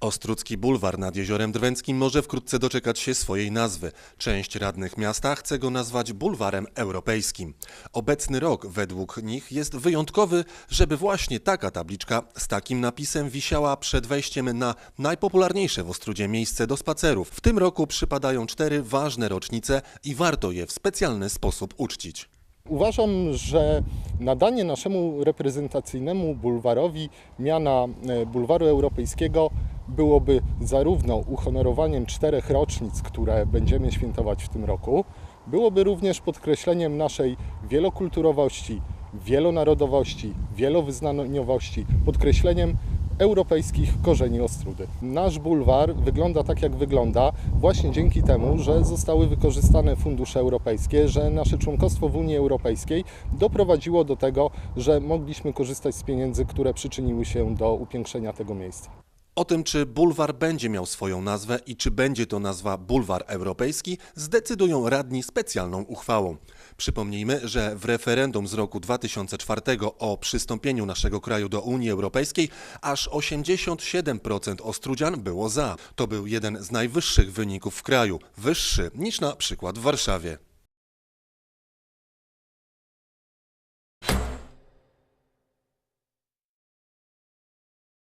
Ostrucki Bulwar nad Jeziorem Drwęckim może wkrótce doczekać się swojej nazwy. Część radnych miasta chce go nazwać Bulwarem Europejskim. Obecny rok według nich jest wyjątkowy, żeby właśnie taka tabliczka z takim napisem wisiała przed wejściem na najpopularniejsze w Ostrudzie miejsce do spacerów. W tym roku przypadają cztery ważne rocznice i warto je w specjalny sposób uczcić. Uważam, że nadanie naszemu reprezentacyjnemu bulwarowi miana e, bulwaru europejskiego byłoby zarówno uhonorowaniem czterech rocznic, które będziemy świętować w tym roku, byłoby również podkreśleniem naszej wielokulturowości, wielonarodowości, wielowyznaniowości, podkreśleniem europejskich korzeni Ostrudy. Nasz bulwar wygląda tak, jak wygląda, właśnie dzięki temu, że zostały wykorzystane fundusze europejskie, że nasze członkostwo w Unii Europejskiej doprowadziło do tego, że mogliśmy korzystać z pieniędzy, które przyczyniły się do upiększenia tego miejsca. O tym, czy bulwar będzie miał swoją nazwę i czy będzie to nazwa Bulwar Europejski, zdecydują radni specjalną uchwałą. Przypomnijmy, że w referendum z roku 2004 o przystąpieniu naszego kraju do Unii Europejskiej aż 87% Ostrudzian było za. To był jeden z najwyższych wyników w kraju, wyższy niż na przykład w Warszawie.